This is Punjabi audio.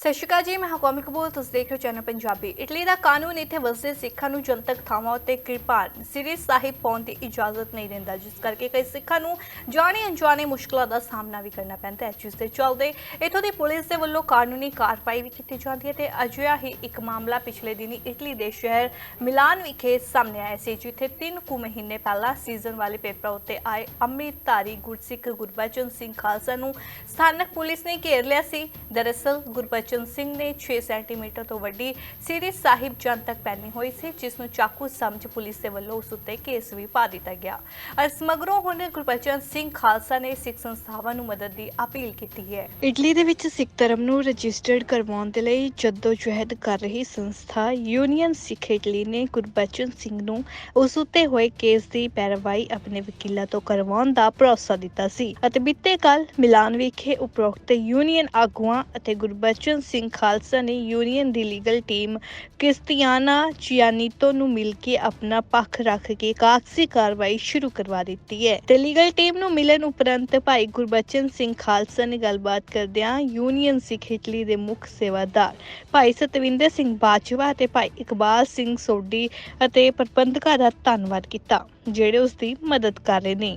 ਸਤਿ ਸ਼੍ਰੀ ਅਕਾਲ ਜੀ, ਮੈਂ ਹਾਂ ਕੋਮਲ ਕਪੂਰ ਤੁਸੀਂ ਦੇਖ ਰਹੇ ਹੋ ਚੈਨਲ ਪੰਜਾਬੀ। ਇਟਲੀ ਦਾ ਕਾਨੂੰਨ ਇੱਥੇ ਵਸਦੇ ਸਿੱਖਾਂ ਨੂੰ ਜਨਤਕ ਥਾਵਾਂ ਉੱਤੇ ਕਿਰਪਾਨ, ਸ੍ਰੀ ਸਾਹਿਬ ਪਾਉਣ ਦੀ ਇਜਾਜ਼ਤ ਨਹੀਂ ਦਿੰਦਾ, ਜਿਸ ਕਰਕੇ ਕਈ ਸਿੱਖਾਂ ਨੂੰ ਜਾਣੇ ਅਣਜਾਣੇ ਮੁਸ਼ਕਲਾਂ ਦਾ ਸਾਹਮਣਾ ਵੀ ਕਰਨਾ ਪੈਂਦਾ ਹੈ। ਜਿਸ ਦੇ ਚੱਲਦੇ ਇੱਥੋਂ ਦੀ ਪੁਲਿਸ ਦੇ ਵੱਲੋਂ ਕਾਨੂੰਨੀ ਕਾਰਵਾਈ ਵੀ ਕੀਤੀ ਜਾਂਦੀ ਹੈ ਤੇ ਅਜਿਹਾ ਹੀ ਇੱਕ ਮਾਮਲਾ ਪਿਛਲੇ ਦਿਨੀ ਇਟਲੀ ਦੇ ਸ਼ਹਿਰ ਮਿਲਾਨ ਵਿਖੇ ਸਾਹਮਣੇ ਆਇਆ ਸੀ, ਜਿੱਥੇ ਤਿੰਨ ਕੁ ਮਹੀਨੇ ਪਹਿਲਾਂ ਸੀਜ਼ਨ ਵਾਲੇ ਪੇਪਰਾਂ ਉੱਤੇ ਆਏ ਅੰਮ੍ਰਿਤਧਾਰੀ ਗੁਰਸਿੱਖ ਗੁਰਬਚਨ ਸਿੰਘ ਖਾਲਸਾ ਨੂੰ ਸਥਾਨਕ ਪੁਲਿਸ ਨੇ ਘੇਰ ਲਿਆ ਸੀ। ਦਰਅਸਲ ਗੁਰਬਚਨ ਸਿੰਘ ਨੇ 6 ਸੈਂਟੀਮੀਟਰ ਤੋਂ ਵੱਡੀ ਸ੍ਰੀ ਸਾਹਿਬ ਜਨਤਕ ਪਹਿਨੀ ਹੋਈ ਸੀ ਜਿਸ ਨੂੰ ਚਾਕੂ ਸਮਝ ਪੁਲਿਸ ਦੇ ਵੱਲੋਂ ਉਸ ਉੱਤੇ ਕੇਸ ਵੀ ਪਾ ਦਿੱਤਾ ਗਿਆ। ਇਸ ਮਗਰੋਂ ਹੁਣ ਗੁਰਬਚਨ ਸਿੰਘ ਖਾਲਸਾ ਨੇ ਸਿੱਖ ਸੰਸਥਾਵਾਂ ਨੂੰ ਮਦਦ ਦੀ ਅਪੀਲ ਕੀਤੀ ਹੈ। ਇਟਲੀ ਦੇ ਵਿੱਚ ਸਿੱਖ ਧਰਮ ਨੂੰ ਰਜਿਸਟਰਡ ਕਰਵਾਉਣ ਦੇ ਲਈ ਜਦੋਜਹਿਦ ਕਰ ਰਹੀ ਸੰਸਥਾ ਯੂਨੀਅਨ ਸਿੱਖ ਇਟਲੀ ਨੇ ਗੁਰਬਚਨ ਸਿੰਘ ਨੂੰ ਉਸ ਉੱਤੇ ਹੋਏ ਕੇਸ ਦੀ ਪੈਰਵਾਈ ਆਪਣੇ ਵਕੀਲਾਂ ਤੋਂ ਕਰਵਾਉਣ ਦਾ ਭਰੋਸਾ ਦਿੱਤਾ ਸੀ ਅਤੇ ਬੀਤੇ ਕੱਲ ਮਿਲਾਨ ਵਿਖੇ ਉਪਰੋਕਤ ਯੂਨੀਅਨ ਆਗੂਆਂ ਅਤੇ ਗੁਰਬਚਨ ਸਿੰਘ ਖਾਲਸਾ ਨੇ ਯੂਨੀਅਨ ਦੀ ਲੀਗਲ ਟੀਮ ਕ੍ਰਿਸਟੀਆਨਾ ਚਿਆਨੀਤੋ ਨੂੰ ਮਿਲ ਕੇ ਆਪਣਾ ਪੱਖ ਰੱਖ ਕੇ ਕਾਗਜ਼ੀ ਕਾਰਵਾਈ ਸ਼ੁਰੂ ਕਰਵਾ ਦਿੱਤੀ ਹੈ। ਤੇ ਲੀਗਲ ਟੀਮ ਨੂੰ ਮਿਲਣ ਉਪਰੰਤ ਭਾਈ ਗੁਰਬਚਨ ਸਿੰਘ ਖਾਲਸਾ ਨੇ ਗੱਲਬਾਤ ਕਰਦਿਆਂ ਯੂਨੀਅਨ ਸਿੱਖ ਇਟਲੀ ਦੇ ਮੁੱਖ ਸੇਵਾਦਾਰ ਭਾਈ ਸਤਵਿੰਦਰ ਸਿੰਘ ਬਾਜਵਾ ਅਤੇ ਭਾਈ ਇਕਬਾਲ ਸਿੰਘ ਸੋਢੀ ਅਤੇ ਪ੍ਰਬੰਧਕਾਂ ਦਾ ਧੰਨਵਾਦ ਕੀਤਾ, ਜਿਹੜੇ ਉਸ ਦੀ ਮਦਦ ਕਰ ਰਹੇ ਨੇ।